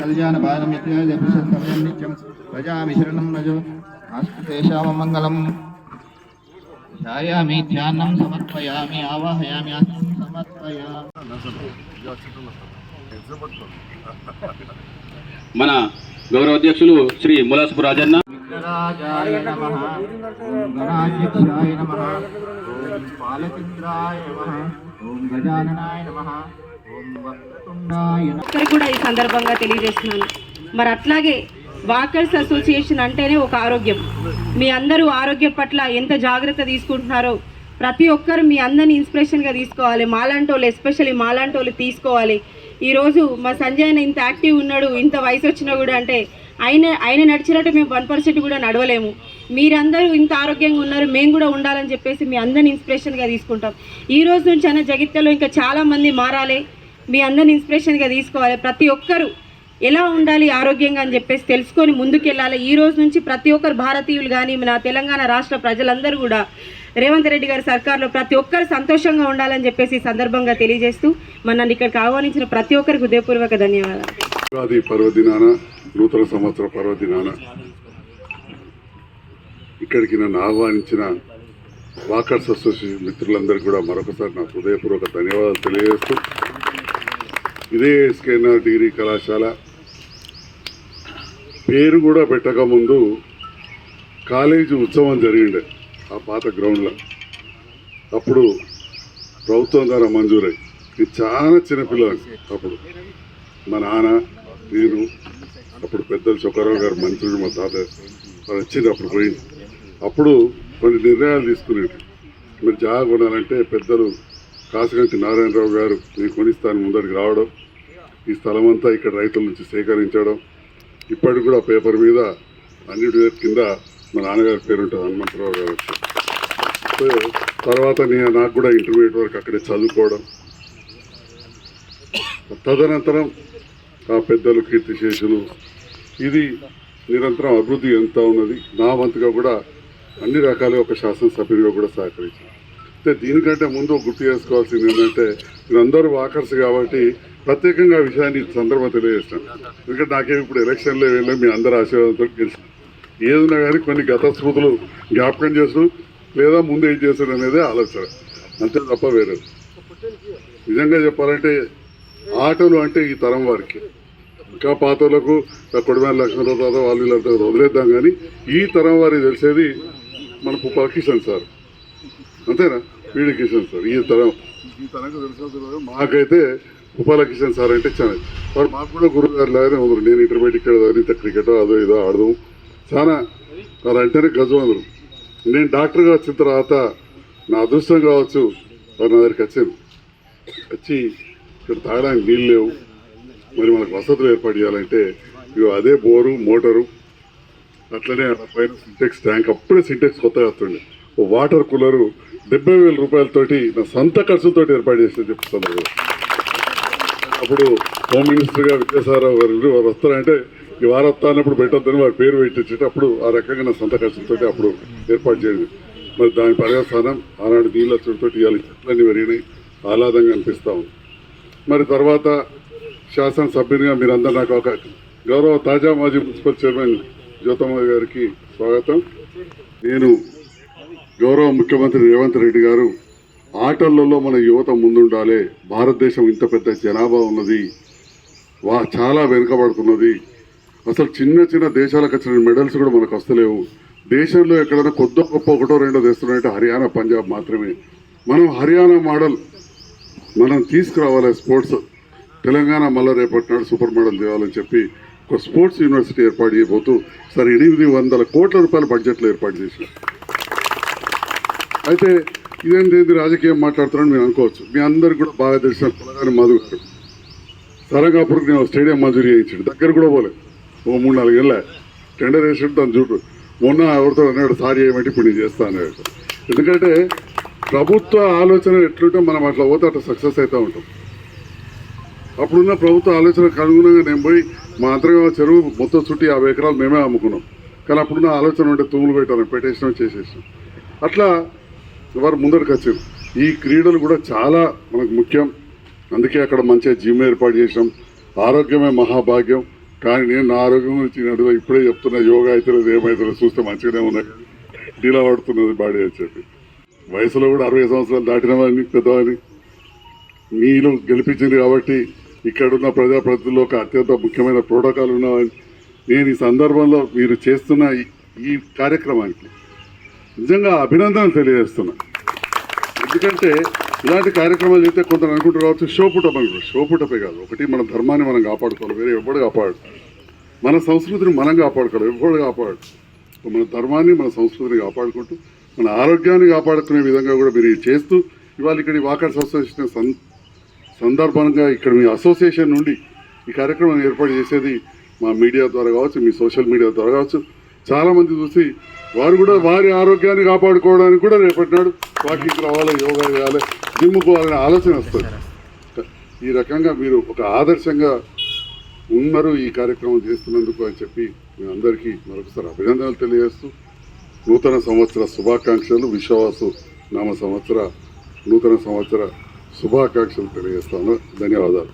కళ్యాణ బాలం యత్యాజపుషత్తమయం నిత్యం ప్రజామి శరణం నజో నాస్తి తేషామమంగళం ధ్యాయామి ధ్యానం సమర్పయామి ఆవాహయామి ఆసనం సమర్పయామి మన గౌరవ అధ్యక్షులు శ్రీ ములాసపు రాజన్న. విఘ్నరాజాయ నమః. గణాధ్యక్షాయ నమః. ఓం బాలచంద్రాయ నమః. ఓం గజాననాయ నమః. ఓం వక్రతుండాయ నమః. ఒక్కరికి కూడా ఈ సందర్భంగా తెలియజేస్తున్నాను. మరి అట్లాగే వాకర్స్ అసోసియేషన్ అంటేనే ఒక ఆరోగ్యం. మీ అందరూ ఆరోగ్యం పట్ల ఎంత జాగ్రత్త తీసుకుంటున్నారో ప్రతి ఒక్కరు మీ అందరిని ఇన్స్పిరేషన్గా తీసుకోవాలి. మాలాంటి వాళ్ళు ఎస్పెషల్లీ మాలాంటి వాళ్ళు తీసుకోవాలి. ఈరోజు మా సంజయ్ ఇంత యాక్టివ్ ఉన్నాడు ఇంత వయసు వచ్చినా కూడా అంటే ఆయన ఆయన నడిచినట్టు మేము వన్ పర్సెంట్ కూడా నడవలేము. మీరందరూ ఇంత ఆరోగ్యంగా ఉన్నారు మేము కూడా ఉండాలని చెప్పేసి మీ అందరిని ఇన్స్పిరేషన్గా తీసుకుంటాం. ఈ రోజు నుంచి అన్న జగిత్యలో ఇంకా చాలామంది మారాలి. మీ అందరిని ఇన్స్పిరేషన్గా తీసుకోవాలి. ప్రతి ఒక్కరు ఎలా ఉండాలి ఆరోగ్యంగా అని చెప్పేసి తెలుసుకొని ముందుకెళ్ళాలి. ఈ రోజు నుంచి ప్రతి ఒక్కరు భారతీయులు కానీ మన తెలంగాణ రాష్ట్ర ప్రజలందరూ కూడా రేవంత్ రెడ్డి గారి సర్కార్లో ప్రతి ఒక్కరు సంతోషంగా ఉండాలని చెప్పేసి ఈ సందర్భంగా తెలియజేస్తూ మనల్ని ఇక్కడికి ఆహ్వానించిన ప్రతి ఒక్కరికి హృదయపూర్వక ధన్యవాదాలు. ఉగాది పర్వదినాన నూతన సంవత్సర పర్వదినాన ఇక్కడికి నన్ను ఆహ్వానించిన వాకర్స్ అసోసియేషన్ మిత్రులందరికీ కూడా మరొకసారి నా హృదయపూర్వక ధన్యవాదాలు తెలియజేస్తూ ఇదే ఎస్కేఎన్ఆర్ డిగ్రీ కళాశాల పేరు కూడా పెట్టకముందు కాలేజీ ఉత్సవం జరిగిండే ఆ పాత గ్రౌండ్లో అప్పుడు ప్రభుత్వం ద్వారా మంజూరై. ఇది చాలా చిన్నపిల్లలు అప్పుడు. మా నాన్న నేను అప్పుడు పెద్దలు చొక్కరావు గారు మంత్రులు మా తాత వాళ్ళు వచ్చింది అప్పుడు పోయింది అప్పుడు కొన్ని నిర్ణయాలు తీసుకునేవి మీరు జాగా కొనాలంటే పెద్దలు కాసిగంటి నారాయణరావు గారు నేను కొనిస్తాను ముందరికి రావడం ఈ స్థలం అంతా ఇక్కడ రైతుల నుంచి సేకరించడం ఇప్పటికి కూడా పేపర్ మీద అన్నిటి కింద మా నాన్నగారి పేరు ఉంటుంది హనుమంతరావు గారు. సో తర్వాత నేను నాకు కూడా ఇంటర్మీడియట్ వరకు అక్కడే చదువుకోవడం. తదనంతరం ఆ పెద్దలు కీర్తిశేషులు ఇది నిరంతరం అభివృద్ధి ఎంత ఉన్నది. నా వంతుగా కూడా అన్ని రకాలుగా ఒక శాసనసభ్యునిగా కూడా సహకరించాను. అయితే దీనికంటే ముందు గుర్తు చేసుకోవాల్సింది ఏంటంటే మీరందరూ వాకర్స్ కాబట్టి ప్రత్యేకంగా ఆ విషయాన్ని సందర్భం తెలియజేస్తాను. ఎందుకంటే నాకేమి ఇప్పుడు ఎలక్షన్లో వెళ్ళి మీ అందరి ఆశీర్వాదంతో గెలిచిన. ఏదైనా కానీ కొన్ని గత స్మృతులు జ్ఞాపకం చేస్తూ లేదా ముందు ఏం చేస్తాడు అనేది ఆలోచన. అంతే తప్ప వేరే. నిజంగా చెప్పాలంటే ఆటలు అంటే ఈ తరం వారికి. ఇంకా పాతలకు కొడిమేల లక్ష్మణరావు తాత వాళ్ళు వీళ్ళంతా వదిలేద్దాం కానీ ఈ తరం వారికి తెలిసేది మన పుప్ప సార్ అంతేనా? వీడి కిషన్ సార్. ఈ తరం. ఈ తరంకు తెలిసిన మాకైతే ఉపాల కిషన్ సార్ అంటే చాలా వాడు మాకు కూడా గురువు గారు లాగానే ఉన్నారు. నేను ఇంటర్మీడియట్ ఇక్కడ ఇంత క్రికెట్ అదో ఇదో ఆడదాం. చాలా వారు అంటేనే గజం అందరు నేను డాక్టర్గా వచ్చిన తర్వాత నా అదృష్టం కావచ్చు వారు నా దగ్గరికి వచ్చాను. వచ్చి ఇక్కడ తాగడానికి నీళ్ళు లేవు. మరి మనకు వసతులు ఏర్పాటు చేయాలంటే ఇగో అదే బోరు మోటారు. అట్లనే పైన సింటెక్స్ ట్యాంక్. అప్పుడే సింటెక్స్ కొత్తగా వస్తుండే. వాటర్ కూలరు డెబ్బై వేల రూపాయలతోటి నా సొంత ఖర్చుతో ఏర్పాటు చేసిన చెప్తున్నారు. అప్పుడు హోమ్ మినిస్టర్గా విద్యాసారావు గారు వారు వస్తారంటే ఈ వారు వస్తా పెట్టొద్దని వారి పేరు పెట్టించేట అప్పుడు ఆ రకంగా నా సొంత ఖర్చులతోటి అప్పుడు ఏర్పాటు చేయండి. మరి దాని పర్యవసానం ఆనాడు నీళ్ళ చుట్టూ ఇవాళ చెట్లన్నీ పెరిగినాయి. ఆహ్లాదంగా అనిపిస్తాం ఉంది. మరి తర్వాత శాసనసభ్యునిగా మీరందరూ నాకు ఒక గౌరవ తాజా మాజీ మున్సిపల్ చైర్మన్ జ్యోతమ్మ గారికి స్వాగతం. నేను గౌరవ ముఖ్యమంత్రి రేవంత్ రెడ్డి గారు ఆటలలో మన యువత ముందుండాలి భారతదేశం ఇంత పెద్ద జనాభా ఉన్నది వా చాలా వెనుకబడుతున్నది. అసలు చిన్న చిన్న దేశాలకు వచ్చిన మెడల్స్ కూడా మనకు వస్తలేవు. దేశంలో ఎక్కడైనా కొద్దో గొప్ప ఒకటో రెండో తెస్తున్నాయంటే హర్యానా పంజాబ్ మాత్రమే. మనం హర్యానా మోడల్ మనం తీసుకురావాలి స్పోర్ట్స్. తెలంగాణ మళ్ళీ రేపటి నాడు సూపర్ మోడల్ తేవాలని చెప్పి ఒక స్పోర్ట్స్ యూనివర్సిటీ ఏర్పాటు చేయబోతూ సరే ఎనిమిది వందల కోట్ల రూపాయల బడ్జెట్లో ఏర్పాటు చేసిన అయితే ఇదేంటి రాజకీయం మాట్లాడుతున్నారని మీరు అనుకోవచ్చు. మీ అందరికి కూడా బాగా తెలిసిన కులగారి మధు గారు. సరంగాపూర్కి నేను స్టేడియం మంజూరు చేయించాడు దగ్గర కూడా పోలే. ఓ మూడు నాలుగు ఏళ్ళ. టెండర్ వేసాడు దాన్ని చూడు. మొన్న ఎవరితో అన్నాడు సారీ ఏమంటే ఇప్పుడు నేను చేస్తాను ఎందుకంటే ప్రభుత్వ ఆలోచన ఎట్లుంటే మనం అట్లా పోతే అట్లా సక్సెస్ అవుతూ ఉంటాం. అప్పుడున్న ప్రభుత్వ ఆలోచనకు అనుగుణంగా నేను పోయి మా అంతర్గత చెరువు మొత్తం చుట్టి యాభై ఎకరాలు మేమే అమ్ముకున్నాం. కానీ అప్పుడున్న ఆలోచన ఉంటే తూములు పెట్టాను పెట్టేసినాం చేసేసినాం. అట్లా వారు ముందరికి వచ్చారు. ఈ క్రీడలు కూడా చాలా మనకు ముఖ్యం. అందుకే అక్కడ మంచిగా జిమ్ ఏర్పాటు చేసాం ఆరోగ్యమే మహాభాగ్యం. కానీ నేను నా ఆరోగ్యం గురించి నడువ ఇప్పుడే చెప్తున్నా. యోగా అవుతుంది ఏమవుతుందో చూస్తే మంచిగానే ఉన్నాయి. డీలా పడుతున్నది బాడీ అని చెప్పి. వయసులో కూడా అరవై సంవత్సరాలు దాటిన వాడిని పెద్దవాడిని. మీరు గెలిపించింది కాబట్టి ఇక్కడున్న ప్రజాప్రతినిధుల్లో ఒక అత్యంత ముఖ్యమైన ప్రోటోకాల్ ఉన్నవాడిని. నేను ఈ సందర్భంలో మీరు చేస్తున్న ఈ కార్యక్రమానికి నిజంగా అభినందనలు తెలియజేస్తున్నా. ఎందుకంటే ఇలాంటి కార్యక్రమాలు చేస్తే కొందరు అనుకుంటారు కావచ్చు షోపుటప్ అనుకుంటారు షోపుటపే కాదు. ఒకటి మన ధర్మాన్ని మనం కాపాడుకోవాలి. వేరే ఎవడు కాపాడు. మన సంస్కృతిని మనం కాపాడుకోవాలి. ఎవడు కాపాడు? మన ధర్మాన్ని మన సంస్కృతిని కాపాడుకుంటూ మన ఆరోగ్యాన్ని కాపాడుకునే విధంగా కూడా మీరు చేస్తూ ఇవాళ ఇక్కడ వాకర్స్ అసోసియేషన్ సం సందర్భంగా ఇక్కడ మీ అసోసియేషన్ నుండి ఈ కార్యక్రమాన్ని ఏర్పాటు చేసేది మా మీడియా ద్వారా కావచ్చు మీ సోషల్ మీడియా ద్వారా కావచ్చు చాలామంది చూసి వారు కూడా వారి ఆరోగ్యాన్ని కాపాడుకోవడానికి కూడా రేపటి నాడు వాకింగ్ రావాలి యోగా చేయాలి జిమ్ పోవాలనే ఆలోచన వస్తుంది. ఈ రకంగా మీరు ఒక ఆదర్శంగా ఉన్నారు ఈ కార్యక్రమం చేస్తున్నందుకు అని చెప్పి మీ అందరికీ మరొకసారి అభినందనలు తెలియజేస్తూ నూతన సంవత్సర శుభాకాంక్షలు విశ్వాసు నామ సంవత్సర నూతన సంవత్సర శుభాకాంక్షలు తెలియజేస్తాను. ధన్యవాదాలు.